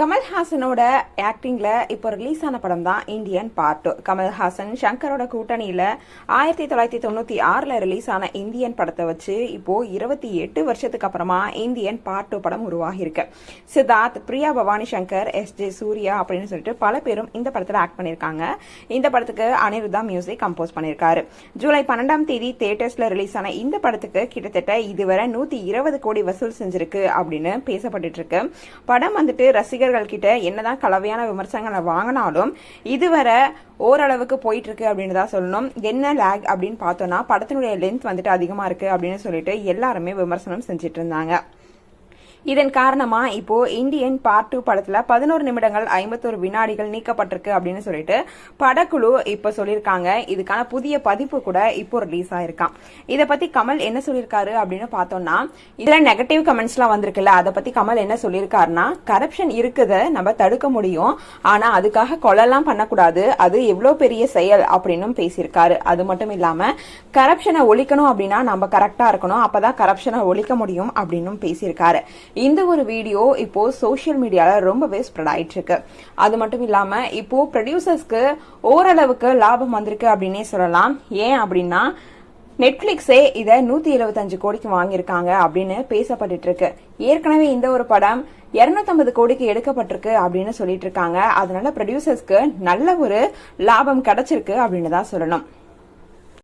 கமல்ஹாசனோட ஆக்டிங்கில் இப்போ ரிலீஸ் ஆன படம் தான் இந்தியன் பார்ட் டூ கமல்ஹாசன் சங்கரோட கூட்டணியில் ஆயிரத்தி தொள்ளாயிரத்தி தொண்ணூற்றி ஆறில் ரிலீஸ் ஆன இந்தியன் படத்தை வச்சு இப்போ இருபத்தி எட்டு வருஷத்துக்கு அப்புறமா இந்தியன் பார்ட் டூ படம் உருவாகியிருக்கு. சித்தார்த் பிரியா பவானி சங்கர் எஸ் ஜே சூர்யா அப்படின்னு சொல்லிட்டு பல பேரும் இந்த படத்தில் ஆக்ட் பண்ணியிருக்காங்க. இந்த படத்துக்கு அனிருதா மியூசிக் கம்போஸ் பண்ணியிருக்காரு. ஜூலை பன்னெண்டாம் தேதி தேட்டர்ஸில் ரிலீஸ் ஆன இந்த படத்துக்கு கிட்டத்தட்ட இதுவரை நூற்றி இருபது கோடி வசூல் செஞ்சிருக்கு அப்படின்னு பேசப்பட்டு இருக்கு. படம் வந்துட்டு ரசிகர் கிட்ட என்னதான் கலவையான விமர்சனங்களை வாங்கினாலும் இதுவரை ஓரளவுக்கு போயிட்டுருக்கு அப்படின்னு தான் சொல்லணும். என்ன லேக் அப்படின்னு பார்த்தோன்னா படத்தினுடைய லென்த் வந்துட்டு அதிகமாக இருக்கு அப்படின்னு சொல்லிட்டு எல்லாருமே விமர்சனம் செஞ்சுட்டு இருந்தாங்க. இதன் காரணமா இப்போ இந்தியன் பார்ட் டூ படத்துல பதினோரு நிமிடங்கள் ஐம்பத்தோரு வினாடிகள் நீக்கப்பட்டிருக்கு அப்படின்னு சொல்லிட்டு படக்குழு இப்ப சொல்லியிருக்காங்க. இதுக்கான புதிய பதிப்பு கூட இப்போ ரிலீஸ் ஆயிருக்கான் இதை பத்தி கமல் என்ன சொல்லியிருக்காரு அப்படின்னு பார்த்தோம்னா இதுல நெகட்டிவ் கமெண்ட்ஸ் எல்லாம் வந்திருக்குல்ல அதை பத்தி கமல் என்ன சொல்லியிருக்காருன்னா கரப்ஷன் இருக்குத நம்ம தடுக்க முடியும். ஆனா அதுக்காக கொலைலாம் பண்ணக்கூடாது. அது எவ்வளவு பெரிய செயல் அப்படின்னு பேசியிருக்காரு. அது மட்டும் இல்லாம கரப்ஷனை ஒழிக்கணும் அப்படின்னா நம்ம கரெக்டா இருக்கணும். அப்பதான் கரப்ஷனை ஒழிக்க முடியும் அப்படின்னு பேசியிருக்காரு. இந்த ஒரு வீடியோ இப்போ சோஷியல் மீடியால ரொம்பவே ஸ்ப்ரெட் ஆயிட்டு இருக்கு அது மட்டும் இல்லாம இப்போ ப்ரொடியூசர்ஸ்க்கு ஓரளவுக்கு லாபம் வந்திருக்கு அப்படின்னே சொல்லலாம். ஏன் அப்படின்னா நெட்ஃபிளிக்ஸே இதை நூத்தி இருபத்தஞ்சு கோடிக்கு வாங்கியிருக்காங்க அப்படின்னு பேசப்பட்டு இருக்கு ஏற்கனவே இந்த ஒரு படம் 250 கோடிக்கு எடுக்கப்பட்டிருக்கு அப்படின்னு சொல்லிட்டு இருக்காங்க அதனால ப்ரொடியூசர்ஸ்க்கு நல்ல ஒரு லாபம் கிடைச்சிருக்கு அப்படின்னு தான் சொல்லணும்.